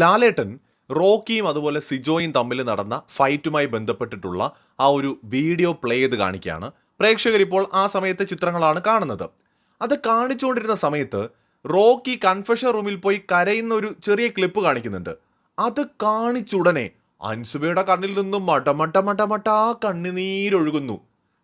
ലാലേട്ടൻ റോക്കിയും അതുപോലെ സിജോയും തമ്മിൽ നടന്ന ഫൈറ്റുമായി ബന്ധപ്പെട്ടിട്ടുള്ള ആ ഒരു വീഡിയോ പ്ലേ ചെയ്ത് കാണിക്കുകയാണ്. പ്രേക്ഷകർ ഇപ്പോൾ ആ സമയത്തെ ചിത്രങ്ങളാണ് കാണുന്നത്. അത് കാണിച്ചുകൊണ്ടിരുന്ന സമയത്ത് റോക്കി കൺഫെഷൻ റൂമിൽ പോയി കരയുന്ന ഒരു ചെറിയ ക്ലിപ്പ് കാണിക്കുന്നുണ്ട്. അത് കാണിച്ചുടനെ അൻസുബയുടെ കണ്ണിൽ നിന്നും മടമട്ട മടമട്ട കണ്ണുനീരൊഴുകുന്നു.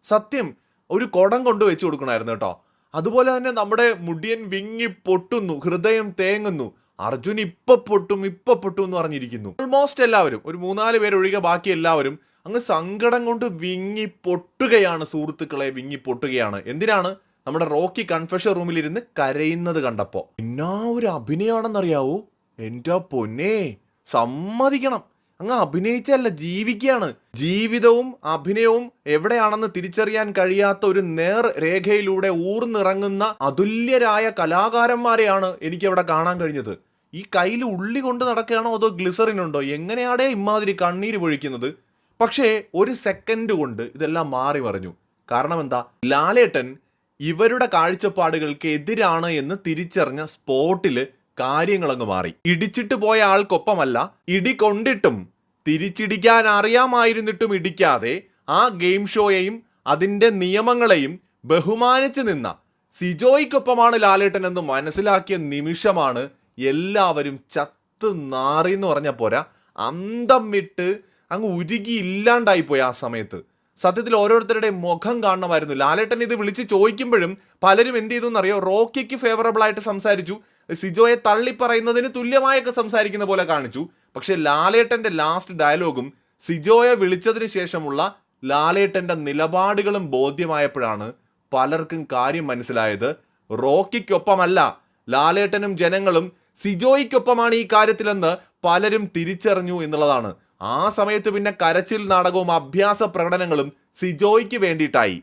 സത്യം ഒരു കുടം കൊണ്ട് വെച്ച് കൊടുക്കണമായിരുന്നു കേട്ടോ. അതുപോലെ തന്നെ നമ്മുടെ മുടിയൻ വിങ്ങി പൊട്ടുന്നു ഹൃദയം തേങ്ങുന്നു. അർജുൻ ഇപ്പൊ പൊട്ടും ഇപ്പൊ പൊട്ടും എന്ന് പറഞ്ഞിരിക്കുന്നു. ഓൾമോസ്റ്റ് എല്ലാവരും ഒരു മൂന്നാൽ പേരൊഴികെ ബാക്കി എല്ലാവരും അങ്ങ് സങ്കടം കൊണ്ട് വിങ്ങി പൊട്ടുകയാണ് സുഹൃത്തുക്കളെ വിങ്ങി പൊട്ടുകയാണ്. എന്തിനാണ്? നമ്മുടെ റോക്കി കൺഫെഷൻ റൂമിലിരുന്ന് കരയുന്നത് കണ്ടപ്പോ. എന്നാ ഒരു അഭിനയമാണെന്നറിയാവൂ എന്റെ പൊന്നെ സമ്മതിക്കണം. അങ്ങ് അഭിനയിച്ചല്ല ജീവിക്കുകയാണ്. ജീവിതവും അഭിനയവും എവിടെയാണെന്ന് തിരിച്ചറിയാൻ കഴിയാത്ത ഒരു നേർ രേഖയിലൂടെ ഊർന്നിറങ്ങുന്ന അതുല്യരായ കലാകാരന്മാരെയാണ് എനിക്ക് അവിടെ കാണാൻ കഴിഞ്ഞത്. ഈ കയ്യിൽ ഉള്ളി കൊണ്ട് നടക്കുകയാണോ അതോ ഗ്ലിസറിൻ ഉണ്ടോ? എങ്ങനെയാടേ ഇമാതിരി കണ്ണീര് പൊഴിക്കുന്നത്? പക്ഷേ ഒരു സെക്കൻഡ് കൊണ്ട് ഇതെല്ലാം മാറി മറിഞ്ഞു. കാരണം എന്താ? ലാലേട്ടൻ ഇവരുടെ കാഴ്ചപ്പാടുകൾക്ക് എതിരാണ് എന്ന് തിരിച്ചറിഞ്ഞ സ്പോട്ടിൽ കാര്യങ്ങളങ്ങ് മാറി. ഇടിച്ചിട്ട് പോയ ആൾക്കൊപ്പമല്ല ഇടി കൊണ്ടിട്ടും തിരിച്ചിടിക്കാൻ അറിയാമായിരുന്നിട്ടും ഇടിക്കാതെ ആ ഗെയിം ഷോയെയും അതിന്റെ നിയമങ്ങളെയും ബഹുമാനിച്ചു നിന്ന സിജോയ്ക്കൊപ്പമാണ് ലാലേട്ടൻ എന്ന് മനസ്സിലാക്കിയ നിമിഷമാണ് എല്ലാവരും ചത്ത് നാറി എന്ന് പറഞ്ഞാൽ പോരാ. അന്തം വിട്ട് അങ്ങ് ഉരുകി ഇല്ലാണ്ടായി പോയി ആ സമയത്ത്. സത്യത്തിൽ ഓരോരുത്തരുടെയും മുഖം കാണണമായിരുന്നു. ലാലേട്ടൻ ഇത് വിളിച്ച് ചോദിക്കുമ്പോഴും പലരും എന്ത് ചെയ്തു എന്നറിയോ? റോക്കിക്ക് ഫേവറബിൾ ആയിട്ട് സംസാരിച്ചു. സിജോയെ തള്ളിപ്പറയുന്നതിന് തുല്യമായൊക്കെ സംസാരിക്കുന്ന പോലെ കാണിച്ചു. പക്ഷെ ലാലേട്ടന്റെ ലാസ്റ്റ് ഡയലോഗും സിജോയെ വിളിച്ചതിന് ശേഷമുള്ള ലാലേട്ടന്റെ നിലപാടുകളും ബോധ്യമായപ്പോഴാണ് പലർക്കും കാര്യം മനസ്സിലായത്. റോക്കിക്കൊപ്പമല്ല ലാലേട്ടനും ജനങ്ങളും സിജോയ്ക്കൊപ്പമാണ് ഈ കാര്യത്തിലെന്ന് പലരും തിരിച്ചറിഞ്ഞു എന്നുള്ളതാണ്. ആ സമയത്ത് പിന്നെ കരച്ചിൽ നാടകവും അഭ്യാസ പ്രകടനങ്ങളും സിജോയ്ക്ക് വേണ്ടിയിട്ടായി.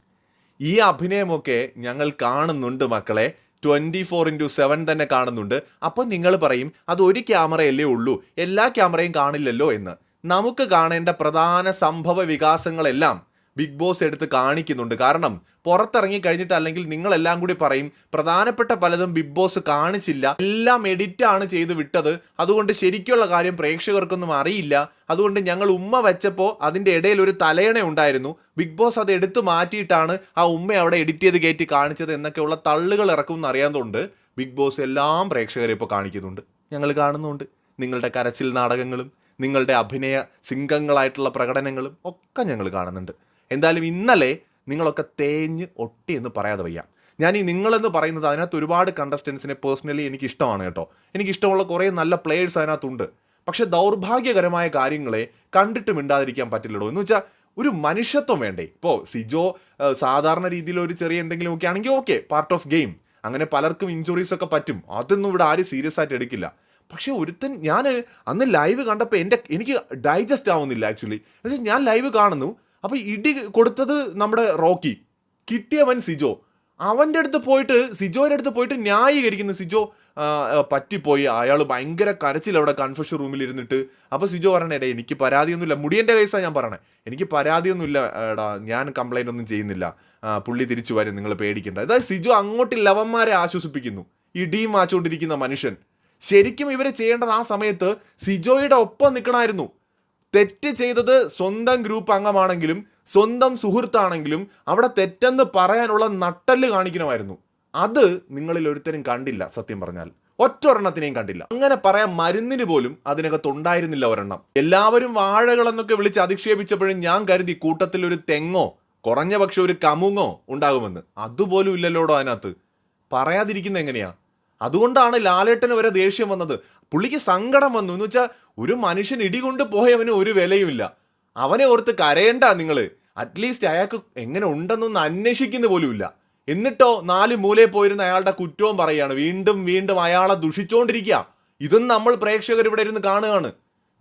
ഈ അഭിനയമൊക്കെ ഞങ്ങൾ കാണുന്നുണ്ട് മക്കളെ. ട്വന്റി ഫോർ ഇന്റു സെവൻ തന്നെ കാണുന്നുണ്ട്. അപ്പോൾ നിങ്ങൾ പറയും അത് ഒരു ക്യാമറയല്ലേ ഉള്ളൂ? എല്ലാ ക്യാമറയും കാണില്ലല്ലോ എന്ന്. നമുക്ക് കാണേണ്ട പ്രധാന സംഭവ വികാസങ്ങളെല്ലാം ബിഗ് ബോസ് എടുത്ത് കാണിക്കുന്നുണ്ട്. കാരണം പുറത്തിറങ്ങി കഴിഞ്ഞിട്ട് അല്ലെങ്കിൽ നിങ്ങളെല്ലാം കൂടി പറയും പ്രധാനപ്പെട്ട പലതും ബിഗ് ബോസ് കാണിച്ചില്ല. എല്ലാം എഡിറ്റ് ആണ് ചെയ്ത് വിട്ടത്. അതുകൊണ്ട് ശരിക്കുള്ള കാര്യം പ്രേക്ഷകർക്കൊന്നും അറിയില്ല. അതുകൊണ്ട് ഞങ്ങൾ ഉമ്മ വെച്ചപ്പോൾ അതിന്റെ ഇടയിൽ ഒരു തലയണ ഉണ്ടായിരുന്നു. ബിഗ് ബോസ് അത് എടുത്തു മാറ്റിയിട്ടാണ് ആ ഉമ്മ അവിടെ എഡിറ്റ് ചെയ്ത് കയറ്റി കാണിച്ചത് എന്നൊക്കെയുള്ള തള്ളുകൾ ഇറക്കുമെന്ന് അറിയാവുന്നതുകൊണ്ട് ബിഗ് ബോസ് എല്ലാം പ്രേക്ഷകരെ ഇപ്പോൾ കാണിക്കുന്നുണ്ട്. ഞങ്ങൾ കാണുന്നുണ്ട്. നിങ്ങളുടെ കരച്ചിൽ നാടകങ്ങളും നിങ്ങളുടെ അഭിനയ സിംഗങ്ങളായിട്ടുള്ള പ്രകടനങ്ങളും ഒക്കെ ഞങ്ങൾ കാണുന്നുണ്ട്. എന്തായാലും ഇന്നലെ നിങ്ങളൊക്കെ തേഞ്ഞ് ഒട്ടി എന്ന് പറയാതെ വയ്യ. ഞാൻ ഈ നിങ്ങളെന്ന് പറയുന്നത് അതിനകത്ത് ഒരുപാട് കണ്ടസ്റ്റൻസിനെ പേഴ്സണലി എനിക്ക് ഇഷ്ടമാണ് കേട്ടോ. എനിക്ക് ഇഷ്ടമുള്ള കുറേ നല്ല പ്ലേയേഴ്സ് അതിനകത്തുണ്ട്. പക്ഷെ ദൗർഭാഗ്യകരമായ കാര്യങ്ങളെ കണ്ടിട്ട് മിണ്ടാതിരിക്കാൻ പറ്റില്ലടോ. എന്ന് വെച്ചാൽ ഒരു മനുഷ്യത്വം വേണ്ടേ. ഇപ്പോൾ സിജോ സാധാരണ രീതിയിൽ ഒരു ചെറിയ എന്തെങ്കിലും ഒക്കെ ആണെങ്കിൽ ഓക്കെ പാർട്ട് ഓഫ് ഗെയിം അങ്ങനെ പലർക്കും ഇഞ്ചുറീസ് ഒക്കെ പറ്റും. അതൊന്നും ഇവിടെ ആരും സീരിയസ് ആയിട്ട് എടുക്കില്ല. പക്ഷെ ഒരുത്തൻ ഞാൻ അന്ന് ലൈവ് കണ്ടപ്പോൾ എന്റെ എനിക്ക് ഡൈജസ്റ്റ് ആവുന്നില്ല ആക്ച്വലി ഞാൻ ലൈവ് കാണുന്നു. അപ്പോൾ ഇടി കൊടുത്തത് നമ്മുടെ റോക്കി. കിട്ടിയവൻ സിജോ. അവന്റെ അടുത്ത് പോയിട്ട് സിജോയുടെ അടുത്ത് പോയിട്ട് ന്യായീകരിക്കുന്നു. സിജോ പറ്റിപ്പോയി. അയാൾ ഭയങ്കര കരച്ചിൽ അവിടെ കൺഫ്യൂഷൻ റൂമിൽ ഇരുന്നിട്ട്. അപ്പോൾ സിജോ പറയണേ എടേ എനിക്ക് പരാതിയൊന്നുമില്ല. മുടിയന്റെ കേസാണ് ഞാൻ പറയണേ. എനിക്ക് പരാതിയൊന്നുമില്ല എടാ ഞാൻ കംപ്ലൈന്റ് ഒന്നും ചെയ്യുന്നില്ല. പുള്ളി തിരിച്ചു വരും നിങ്ങൾ പേടിക്കേണ്ട. അതായത് സിജോ അങ്ങോട്ട് ലവന്മാരെ ആശ്വസിപ്പിക്കുന്നു. ഇടിയും വാച്ചുകൊണ്ടിരിക്കുന്ന മനുഷ്യൻ. ശരിക്കും ഇവരെ ചെയ്യേണ്ടത് ആ സമയത്ത് സിജോയുടെ ഒപ്പം നിൽക്കണമായിരുന്നു തെറ്റ് ചെയ്തത് സ്വന്തം ഗ്രൂപ്പ് അംഗമാണെങ്കിലും സ്വന്തം സുഹൃത്താണെങ്കിലും അവിടെ തെറ്റെന്ന് പറയാനുള്ള നട്ടൽ കാണിക്കണമായിരുന്നു. അത് നിങ്ങളിൽ ഒരുത്തരും കണ്ടില്ല സത്യം പറഞ്ഞാൽ. ഒറ്റ ഒരെണ്ണത്തിനെയും കണ്ടില്ല. അങ്ങനെ പറയാൻ മരുന്നിന് പോലും അതിനകത്ത് ഉണ്ടായിരുന്നില്ല ഒരെണ്ണം. എല്ലാവരും വാഴകൾ എന്നൊക്കെ വിളിച്ച് അധിക്ഷേപിച്ചപ്പോഴും ഞാൻ കരുതി കൂട്ടത്തിൽ ഒരു തെങ്ങോ കുറഞ്ഞ പക്ഷെ ഒരു കമുങ്ങോ ഉണ്ടാകുമെന്ന്. അതുപോലും ഇല്ലല്ലോടോ അതിനകത്ത്. പറയാതിരിക്കുന്ന എങ്ങനെയാ? അതുകൊണ്ടാണ് ലാലേട്ടന് വരെ ദേഷ്യം വന്നത്. പുള്ളിക്ക് സങ്കടം വന്നു. എന്ന് വെച്ചാൽ ഒരു മനുഷ്യൻ ഇടികൊണ്ട് പോയവന് ഒരു വിലയുമില്ല. അവനെ ഓർത്ത് കരയണ്ട നിങ്ങൾ അറ്റ്ലീസ്റ്റ് അയാൾക്ക് എങ്ങനെ ഉണ്ടെന്നൊന്ന് അന്വേഷിക്കുന്ന പോലുമില്ല. എന്നിട്ടോ നാല് മൂലയിൽ പോയിരുന്ന അയാളുടെ കുറ്റവും പറയുകയാണ്. വീണ്ടും വീണ്ടും അയാളെ ദുഷിച്ചുകൊണ്ടിരിക്കുക ഇതും നമ്മൾ പ്രേക്ഷകർ ഇവിടെ ഇരുന്ന് കാണുകയാണ്.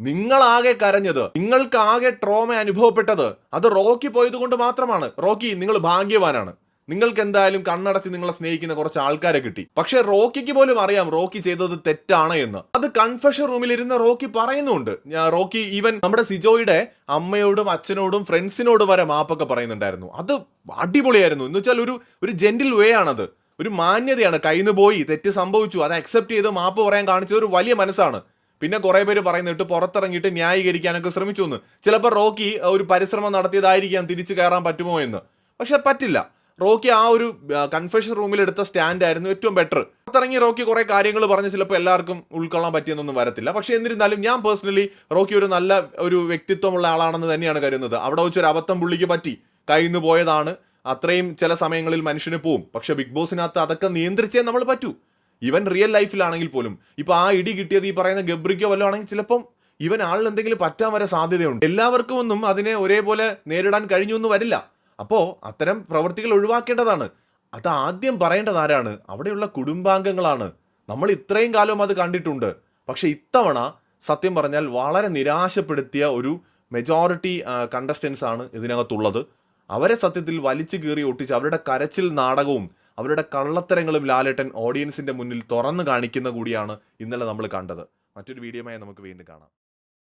നിങ്ങളാകെ കരഞ്ഞത് നിങ്ങൾക്കാകെ ട്രോമ അനുഭവപ്പെട്ടത് അത് റോക്കി പോയത് കൊണ്ട് മാത്രമാണ്. റോക്കി നിങ്ങൾ ഭാഗ്യവാനാണ്. നിങ്ങൾക്ക് എന്തായാലും കണ്ണടച്ച് നിങ്ങളെ സ്നേഹിക്കുന്ന കുറച്ച് ആൾക്കാരെ കിട്ടി. പക്ഷെ റോക്കിക്ക് പോലും അറിയാം റോക്കി ചെയ്തത് തെറ്റാണ് എന്ന്. അത് കൺഫഷൻ റൂമിൽ ഇരുന്ന റോക്കി പറയുന്നുണ്ട്. റോക്കി ഈവൻ നമ്മുടെ സിജോയുടെ അമ്മയോടും അച്ഛനോടും ഫ്രണ്ട്സിനോടും വരെ മാപ്പൊക്കെ പറയുന്നുണ്ടായിരുന്നു. അത് അടിപൊളിയായിരുന്നു. എന്ന് വെച്ചാൽ ഒരു ഒരു ജെന്റിൽ വേ ആണത്. ഒരു മാന്യതയാണ്. കയ്യിൽ പോയി തെറ്റ് സംഭവിച്ചു അത് അക്സെപ്റ്റ് ചെയ്ത് മാപ്പ് പറയാൻ കാണിച്ചത് ഒരു വലിയ മനസ്സാണ്. പിന്നെ കുറെ പേര് പറയുന്നിട്ട് പുറത്തിറങ്ങിയിട്ട് ന്യായീകരിക്കാനൊക്കെ ശ്രമിച്ചു എന്ന്. ചിലപ്പോൾ റോക്കി ഒരു പരിശ്രമം നടത്തിയതായിരിക്കാം തിരിച്ചു കയറാൻ പറ്റുമോ എന്ന്. പക്ഷെ പറ്റില്ല. റോക്കി ആ ഒരു കൺഫെഷൻ റൂമിൽ എടുത്ത സ്റ്റാൻഡ് ആയിരുന്നു ഏറ്റവും ബെറ്റർ പുറത്തിറങ്ങി റോക്കി കുറെ കാര്യങ്ങൾ പറഞ്ഞ് ചിലപ്പോൾ എല്ലാവർക്കും ഉൾക്കൊള്ളാൻ പറ്റിയെന്നൊന്നും വരത്തില്ല. പക്ഷേ എന്നിരുന്നാലും ഞാൻ പേഴ്സണലി റോക്കി ഒരു നല്ല ഒരു വ്യക്തിത്വമുള്ള ആളാണെന്ന് തന്നെയാണ് കരുതുന്നത്. അവിടെ വെച്ചൊരു അബദ്ധം പുള്ളിക്ക് പറ്റി കഴിഞ്ഞു പോയതാണ്. അത്രയും ചില സമയങ്ങളിൽ മനുഷ്യന് പോവും. പക്ഷെ ബിഗ് ബോസിനകത്ത് അതൊക്കെ നിയന്ത്രിച്ചേ നമ്മൾ പറ്റൂ. ഇവൻ റിയൽ ലൈഫിലാണെങ്കിൽ പോലും. ഇപ്പൊ ആ ഇടി കിട്ടിയത് ഈ പറയുന്ന ഗബ്രിക്കോ വല്ലതും ആണെങ്കിൽ ചിലപ്പം ഇവൻ ആളിന് എന്തെങ്കിലും പറ്റാൻ വരെ സാധ്യതയുണ്ട്. എല്ലാവർക്കും ഒന്നും അതിനെ ഒരേപോലെ നേരിടാൻ കഴിഞ്ഞു എന്ന് വരില്ല. അപ്പോ അത്തരം പ്രവൃത്തികൾ ഒഴിവാക്കേണ്ടതാണ്. അത് ആദ്യം പറയേണ്ടത് ആരാണ്? അവിടെയുള്ള കുടുംബാംഗങ്ങളാണ്. നമ്മൾ ഇത്രയും കാലം അത് കണ്ടിട്ടുണ്ട്. പക്ഷേ ഇത്തവണ സത്യം പറഞ്ഞാൽ വളരെ നിരാശപ്പെടുത്തിയ ഒരു മെജോറിറ്റി കണ്ടസ്റ്റൻസ് ആണ് ഇതിനകത്തുള്ളത്. അവരെ സത്യത്തിൽ വലിച്ചു കീറി ഒട്ടിച്ച് അവരുടെ കരച്ചിൽ നാടകവും അവരുടെ കള്ളത്തരങ്ങളും ലാലേട്ടൻ ഓഡിയൻസിന്റെ മുന്നിൽ തുറന്നു കാണിക്കുന്ന കൂടിയാണ് ഇന്നലെ നമ്മൾ കണ്ടത്. മറ്റൊരു വീഡിയോമായി നമുക്ക് വീണ്ടും കാണാം.